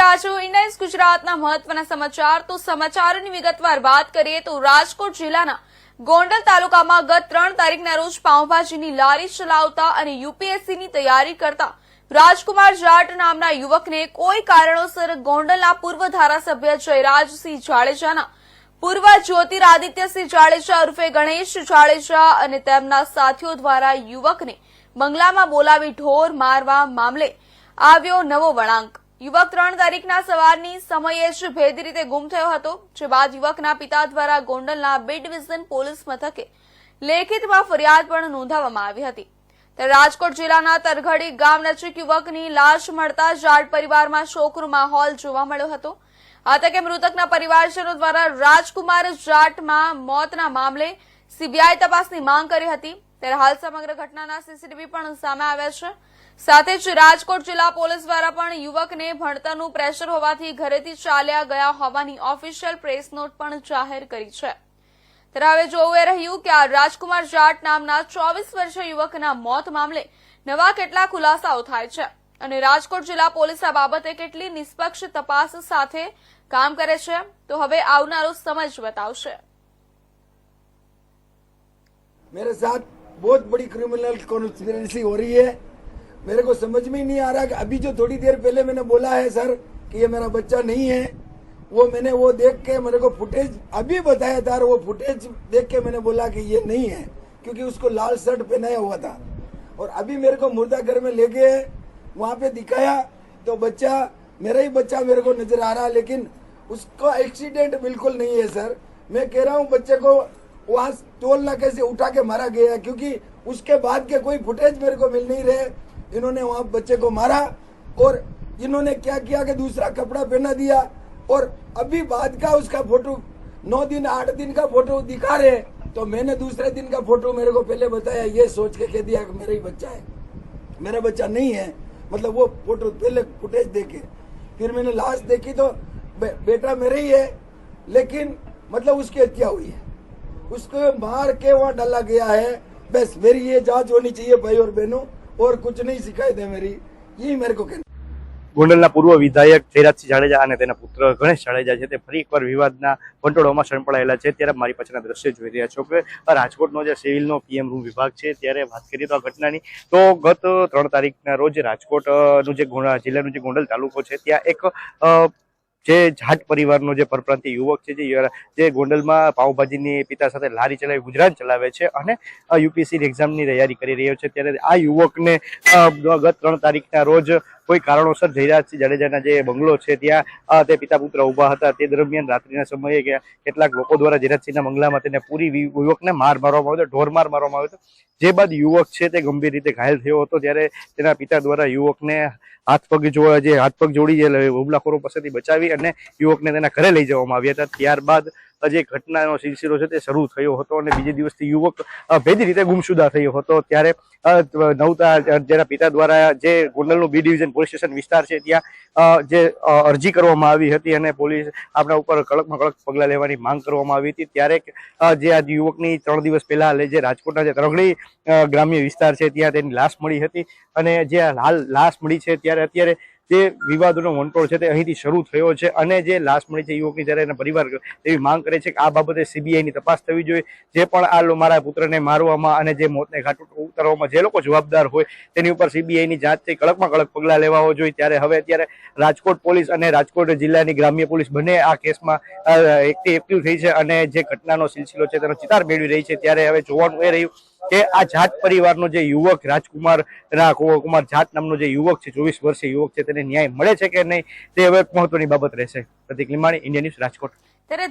રહ્યા છો ગુજરાતના મહત્વના સમાચાર. તો સમાચારોની વિગતવાર વાત કરીએ તો રાજકોટ જિલ્લાના ગોંડલ તાલુકામાં ગત ત્રણ તારીખના રોજ પાઉંભાજીની લારી ચલાવતા અને યુપીએસસીની તૈયારી કરતા રાજકુમાર જાટ નામના યુવકને કોઈ કારણોસર ગોંડલના પૂર્વ ધારાસભ્ય જયરાજસિંહ જાડેજાના પૂર્વ જ્યોતિરાદિત્યસિંહ જાડેજા ઉર્ફે ગણેશ જાડેજા અને તેમના સાથીઓ દ્વારા યુવકને બંગલામાં બોલાવી ઢોર મારવા મામલે આવ્યો નવો વળાંક. યુવક ત્રણ તારીખના સવારની સમયે જ ભેદી રીતે ગુમ થયો હતો, જે બાદ યુવકના પિતા દ્વારા ગોંડલના બે ડિવિઝન પોલીસ મથકે લેખિતમાં ફરિયાદ પણ નોંધાવવામાં આવી હતી. ત્યારે રાજકોટ જિલ્લાના તરઘડી ગામ નજીક યુવકની લાશ મળતા જાડ પરિવારમાં શોકનો માહોલ જોવા મળ્યો હતો. આ તકે મૃતકના પરિવારજનો દ્વારા રાજકુમાર જાટમાં મોતના મામલે સીબીઆઈ તપાસની માંગ કરી હતી. ત્યારે હાલ સમગ્ર ઘટનાના સીસીટીવી પણ સામે આવ્યા છે. સાથે જ રાજકોટ જિલ્લા પોલીસ દ્વારા પણ યુવકને ભણતરનું પ્રેશર હોવાથી ઘરેથી ચાલ્યા ગયા હોવાની ઓફિશિયલ પ્રેસ નોટ પણ જાહેર કરી છે ત્યારે હવે જોવું એ રહ્યું કે આ રાજકુમાર જાટ નામના ચોવીસ વર્ષીય યુવકના મોત મામલે નવા કેટલા ખુલાસાઓ થાય છે અને રાજકોટ જિલ્લા પોલીસ આ બાબતે કેટલી નિષ્પક્ષ તપાસ સાથે કામ કરે છે તો હવે આવનારો સમય જ બતાવશે मेरे साथ बहुत बड़ी क्रिमिनल कॉन्स्पिरेसी हो रही है मेरे को समझ में ही नहीं आ रहा कि अभी जो थोड़ी देर पहले मैंने बोला है, सर, कि ये मेरा बच्चा नहीं है, वो मैंने वो देख के मेरे को फुटेज अभी बताया था वो फुटेज देख के मैंने बोला कि ये नहीं है, क्योंकि उसको लाल शर्ट पहनाया हुआ था। और अभी मेरे को मुर्दा घर में ले गए वहाँ पे दिखाया तो बच्चा, मेरा ही बच्चा मेरे को नज़र आ रहा, लेकिन उसका एक्सीडेंट बिल्कुल नहीं है, सर। मैं कह रहा हूँ, बच्चे को वहाँ टोल नाके से उठा के मारा गया, क्योंकि उसके बाद के कोई फुटेज मेरे को मिल नहीं रहे। इन्होंने वहाँ बच्चे को मारा और इन्होंने क्या किया कि दूसरा कपड़ा पहना दिया और अभी बाद का उसका फ़ोटो नौ दिन आठ दिन का फ़ोटो दिखा रहे तो मैंने दूसरे दिन का फ़ोटो मेरे को पहले बताया ये सोच के कह दिया कि मेरा ही बच्चा है। मेरा बच्चा नहीं है। मतलब वो फ़ोटो पहले फुटेज देखे। फिर मैंने लाश देखी तो बे, बेटा मेरा ही है। लेकिन मतलब उसकी हत्या हुई है। उसको मार के वहाँ डाला गया है। बस मेरी ये जाँच होनी चाहिए भाई और बहनों। और कुछ नहीं शिकायत है मेरी यही मेरे को कहना ગોંડલના પૂર્વ વિધાયક જયરાજસિંહ જાડેજા અને તેના પુત્ર ગણેશ જાડેજા છે તે ફરી એકવાર વિવાદના વંટોળોમાં સંપડાયેલા છે ત્યારે મારી પાછળના દ્રશ્ય જોઈ રહ્યા છો કે રાજકોટનો જે સિવિલનો પીએમ રૂમ વિભાગ છે ત્યારે વાત કરીએ તો આ ઘટનાની તો ગત ત્રણ તારીખના રોજ રાજકોટનું જે ગોંડા જિલ્લાનું જે ગોંડલ તાલુકો છે ત્યાં એક અ, જે જાટ પરિવારનો જે પરપ્રાંતિય યુવક છે, જે જે ગોંડલમાં પાઉભાજીની પિતા સાથે લારી ચલાવી ગુજરાન ચલાવે છે અને યુપીએસસી એક્ઝામની તૈયારી કરી રહ્યો છે. ત્યારે આ યુવકને ગત ત્રણ તારીખના રોજ કોઈ કારણોસર જયરાજસિંહ જાડેજાના જે બંગલો છે ત્યાં તે પિતા પુત્ર ઊભા હતા તે દરમિયાન રાત્રિના સમયે કેટલાક લોકો દ્વારા જયરાજસિંહના બંગલામાં તેને પૂરી યુવકને માર મારવામાં આવ્યો હતો, ઢોર માર મારવામાં આવ્યો હતો. જે બાદ યુવક છે તે ગંભીર રીતે ઘાયલ થયો હતો ત્યારે તેના પિતા દ્વારા યુવકને હાથ પગ જે હાથ પગ જોડી જે હુમલાખોરો પાસેથી બચાવી અને યુવકને તેના ઘરે લઈ જવામાં આવ્યા હતા. ત્યારબાદ જે ઘટનાનો સિલસિલો છે તે શરૂ થયો હતો અને બીજે દિવસથી યુવક ભેદી રીતે ગુમસુદા થયો હતો. ત્યારે નવતા જેના પિતા દ્વારા જે ગોંડલનું બી ડિવિઝન પોલીસ સ્ટેશન વિસ્તાર છે, ત્યાં જે અરજી કરવામાં આવી હતી અને પોલીસ આપણા ઉપર કડકમાં કડક પગલાં લેવાની માંગ કરવામાં આવી હતી. ત્યારે જે આ યુવકની ત્રણ દિવસ પહેલા જે રાજકોટના જે તરગડી ગ્રામ્ય વિસ્તાર છે, ત્યાં તેની લાશ મળી હતી અને જે લાલ લાશ મળી છે, ત્યારે અત્યારે જે વિવાદોનો વંટોળ છે તે અહીંથી શરૂ થયો છે અને જે લાશ મળી છે યુવકની જ્યારે એના પરિવાર એવી માંગ કરે છે કે આ બાબતે સીબીઆઈની તપાસ થવી જોઈએ. જે પણ આ મારા પુત્રને મારવામાં અને જે મોતને ઘાટ ઉતારવામાં જે લોકો જવાબદાર હોય તેની ઉપર સીબીઆઈની જાંચ છે, કડકમાં કડક પગલાં લેવા જોઈએ. ત્યારે હવે અત્યારે રાજકોટ પોલીસ અને રાજકોટ જિલ્લાની ગ્રામ્ય પોલીસ બંને આ કેસમાં એકટી એક્ટિવ થઈ છે અને જે ઘટનાનો સિલસિલો છે તેનો ચિતાર મેળવી રહી છે. ત્યારે હવે જોવાનું એ રહ્યું કે આ જાટ પરિવારનો જે યુવક રાજકુમાર ના કુમાર જાટ નામનો જે યુવક છે, ચોવીસ વર્ષીય યુવક છે, તેને ન્યાય મળે છે કે નહીં, તે હવે મહત્વની બાબત રહેશે. Pratik Limani, India News Rajkot. ત્યારે